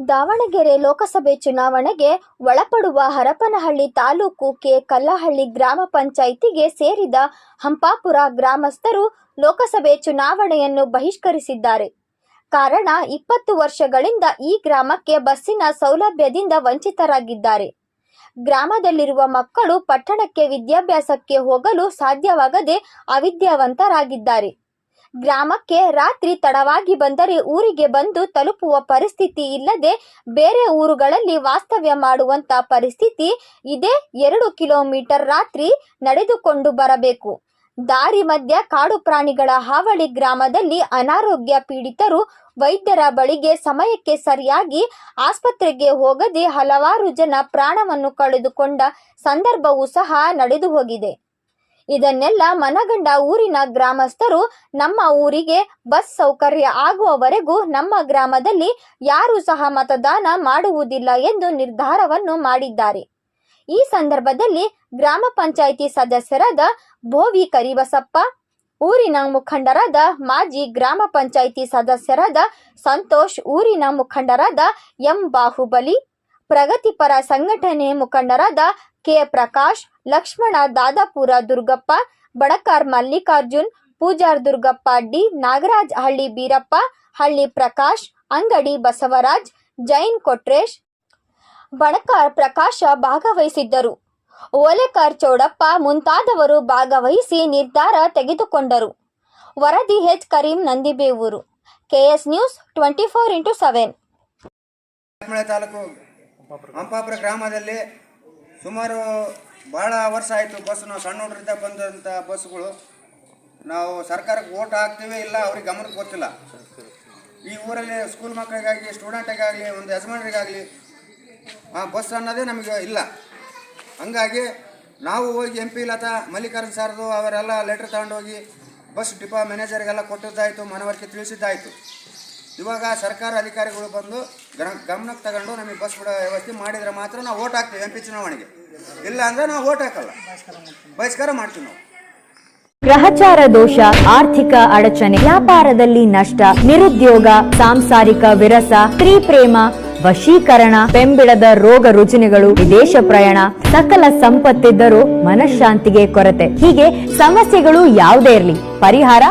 ದಾವಣಗೆರೆ ಲೋಕಸಭೆ ಚುನಾವಣೆಗೆ ಒಳಪಡುವ ಹರಪನಹಳ್ಳಿ ತಾಲೂಕು ಕೆ ಕಲ್ಲಹಳ್ಳಿ ಗ್ರಾಮ ಪಂಚಾಯಿತಿಗೆ ಸೇರಿದ ಹಂಪಾಪುರ ಗ್ರಾಮಸ್ಥರು ಲೋಕಸಭೆ ಚುನಾವಣೆಯನ್ನು ಬಹಿಷ್ಕರಿಸಿದ್ದಾರೆ. ಕಾರಣ ಇಪ್ಪತ್ತು ವರ್ಷಗಳಿಂದ ಈ ಗ್ರಾಮಕ್ಕೆ ಬಸ್ಸಿನ ಸೌಲಭ್ಯದಿಂದ ವಂಚಿತರಾಗಿದ್ದಾರೆ. ಗ್ರಾಮದಲ್ಲಿರುವ ಮಕ್ಕಳು ಪಟ್ಟಣಕ್ಕೆ ವಿದ್ಯಾಭ್ಯಾಸಕ್ಕೆ ಹೋಗಲು ಸಾಧ್ಯವಾಗದೆ ಅವಿದ್ಯಾವಂತರಾಗಿದ್ದಾರೆ. ಗ್ರಾಮಕ್ಕೆ ರಾತ್ರಿ ತಡವಾಗಿ ಬಂದರೆ ಊರಿಗೆ ಬಂದು ತಲುಪುವ ಪರಿಸ್ಥಿತಿ ಇಲ್ಲದೆ ಬೇರೆ ಊರುಗಳಲ್ಲಿ ವಾಸ್ತವ್ಯ ಮಾಡುವಂತ ಪರಿಸ್ಥಿತಿ ಇದೇ ಎರಡು ಕಿಲೋಮೀಟರ್ ರಾತ್ರಿ ನಡೆದುಕೊಂಡು ಬರಬೇಕು. ದಾರಿ ಮಧ್ಯ ಕಾಡು ಪ್ರಾಣಿಗಳ ಹಾವಳಿ ಗ್ರಾಮದಲ್ಲಿ ಅನಾರೋಗ್ಯ ಪೀಡಿತರು ವೈದ್ಯರ ಬಳಿಗೆ ಸಮಯಕ್ಕೆ ಸರಿಯಾಗಿ ಆಸ್ಪತ್ರೆಗೆ ಹೋಗದೆ ಹಲವಾರು ಜನ ಪ್ರಾಣವನ್ನು ಕಳೆದುಕೊಂಡ ಸಂದರ್ಭವೂ ಸಹ ನಡೆದು ಹೋಗಿದೆ ಇದನ್ನೆಲ್ಲ ಮನಗಂಡ ಊರಿನ ಗ್ರಾಮಸ್ಥರು ನಮ್ಮ ಊರಿಗೆ ಬಸ್ ಸೌಕರ್ಯ ಆಗುವವರೆಗೂ ನಮ್ಮ ಗ್ರಾಮದಲ್ಲಿ ಯಾರೂ ಸಹ ಮತದಾನ ಮಾಡುವುದಿಲ್ಲ ಎಂದು ನಿರ್ಧಾರವನ್ನು ಮಾಡಿದ್ದಾರೆ. ಈ ಸಂದರ್ಭದಲ್ಲಿ ಗ್ರಾಮ ಪಂಚಾಯಿತಿ ಸದಸ್ಯರಾದ ಭೋವಿ ಕರಿಬಸಪ್ಪ, ಊರಿನ ಮುಖಂಡರಾದ ಮಾಜಿ ಗ್ರಾಮ ಪಂಚಾಯಿತಿ ಸದಸ್ಯರಾದ ಸಂತೋಷ್, ಊರಿನ ಮುಖಂಡರಾದ ಎಂ ಬಾಹುಬಲಿ ಪ್ರಗತಿಪರ ಸಂಘಟನೆ ಮುಖಂಡರಾದ ಕೆ ಪ್ರಕಾಶ್, ಲಕ್ಷ್ಮಣ, ದಾದಾಪುರ ದುರ್ಗಪ್ಪ, ಬಡಕಾರ್ ಮಲ್ಲಿಕಾರ್ಜುನ್, ಪೂಜಾರ್ ದುರ್ಗಪ್ಪ, ಡಿ ನಾಗರಾಜ್, ಹಳ್ಳಿ ಬೀರಪ್ಪ, ಹಳ್ಳಿ ಪ್ರಕಾಶ್, ಅಂಗಡಿ ಬಸವರಾಜ್, ಜೈನ್ ಕೊಟ್ರೇಶ್, ಬಣಕಾರ್ ಪ್ರಕಾಶ ಭಾಗವಹಿಸಿದ್ದರು. ಓಲೆಕಾರ್ ಚೌಡಪ್ಪ ಮುಂತಾದವರು ಭಾಗವಹಿಸಿ ನಿರ್ಧಾರ ತೆಗೆದುಕೊಂಡರು. ವರದಿ H Kareem Nandibevur. KS News twenty four into seven. Hampapura ಗ್ರಾಮದಲ್ಲಿ ಸುಮಾರು ಭಾಳ ವರ್ಷ ಆಯಿತು ಬಸ್ ನಾವು ಸಣ್ಣ ಹುಡುಗರಿಂದ ಬಂದಂಥ ಬಸ್ಗಳು ನಾವು ಸರ್ಕಾರಕ್ಕೆ ಓಟ್ ಹಾಕ್ತೀವಿ ಇಲ್ಲ, ಅವ್ರಿಗೆ ಗಮನಕ್ಕೆ ಗೊತ್ತಿಲ್ಲ ಈ ಊರಲ್ಲಿ ಸ್ಕೂಲ್ ಮಕ್ಕಳಿಗಾಗಲಿ ಸ್ಟೂಡೆಂಟಿಗಾಗಲಿ ಒಂದು ಯಜಮಾನರಿಗಾಗಲಿ, ಆ ಬಸ್ ಅನ್ನೋದೇ ನಮಗೆ ಇಲ್ಲ. ಹಂಗಾಗಿ ನಾವು ಹೋಗಿ ಎಂ ಪಿ ಲತಾ ಮಲ್ಲಿಕಾರ್ಜುನ್ ಸಾರ್ದು ಅವರೆಲ್ಲ ಲೆಟ್ರ್ ತಗೊಂಡೋಗಿ ಬಸ್ ಡಿಪಾ ಮ್ಯಾನೇಜರ್ಗೆಲ್ಲ ಕೊಟ್ಟಿದ್ದಾಯಿತು, ಮನವರಿಕೆ ತಿಳಿಸಿದ್ದಾಯಿತು. ಇವಾಗ ಸರ್ಕಾರ ಅಧಿಕಾರಿಗಳು ಬಂದು ಗಮನಕ್ಕೆ ತಗೊಂಡು ನಮಗೆ ಬಸ್ ಬಿಡೋ ವ್ಯವಸ್ಥೆ ಮಾಡಿದರೆ ಮಾತ್ರ ನಾವು ಓಟ್ ಹಾಕ್ತೀವಿ ಎಂ ಪಿ ಚುನಾವಣೆಗೆ. ಇಲ್ಲ ಅಂದರೆ ನಾವು ಓಟ್ ಹಾಕಲ್ಲ. ಬಹಿಷ್ಕಾರ ಮಾಡ್ತೀವಿ ನಾವು. ಗ್ರಹಚಾರ ದೋಷ, ಆರ್ಥಿಕ ಅಡಚಣೆ, ವ್ಯಾಪಾರದಲ್ಲಿ ನಷ್ಟ, ನಿರುದ್ಯೋಗ, ಸಾಂಸಾರಿಕ ವಿರಸ, ಸ್ತ್ರೀ ಪ್ರೇಮ, ವಶೀಕರಣ, ಬೆಂಬಿಡದ ರೋಗ ರುಜಿನಗಳು, ವಿದೇಶ ಪ್ರಯಾಣ, ಸಕಲ ಸಂಪತ್ತಿದ್ದರೂ ಮನಃಶಾಂತಿಗೆ ಕೊರತೆ. ಹೀಗೆ ಸಮಸ್ಯೆಗಳು ಯಾವುದೇ ಇರಲಿ. ಪರಿಹಾರ